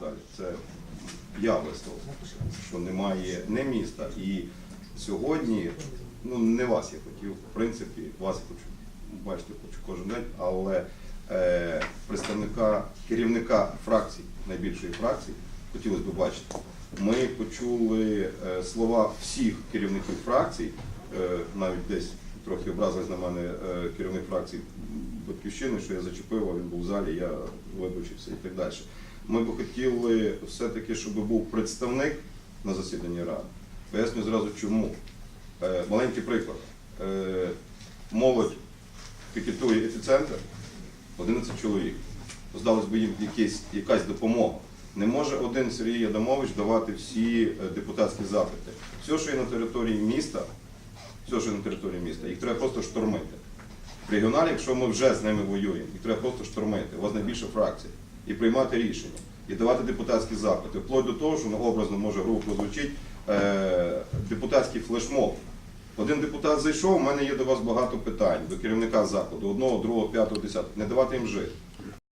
далі. Це я висловив, що немає не міста. І сьогодні, ну не вас я хотів, в принципі, вас хочу бачити хочу кожен день, але е, представника керівника фракції, найбільшої фракції, хотілося б бачити. Ми почули е, слова всіх керівників фракцій, е, навіть десь трохи образились на мене е, керівник фракції Батьківщини, що я зачепив, а він був в залі, я вибачився і так далі. Ми б хотіли все-таки, щоб був представник на засіданні ради. Поясню зразу чому. Е, Маленький приклад. Е, Молодь пікетує епіцентр, 11 чоловік. Здалось би їм якась, якась допомога. Не може один Сергій Адамович давати всі е, депутатські запити. Все, що є на території міста, все, що є на території міста, їх треба просто штормити. В регіоналі, якщо ми вже з ними воюємо, їх треба просто штурмити, У вас найбільша фракція. І приймати рішення, і давати депутатські запити. Вплоть до того, що ну, образно може грубо звучить е, депутатський флешмоб. Один депутат зайшов, у мене є до вас багато питань, до керівника закладу, одного, другого, п'ятого, десятого. Не давати їм жити.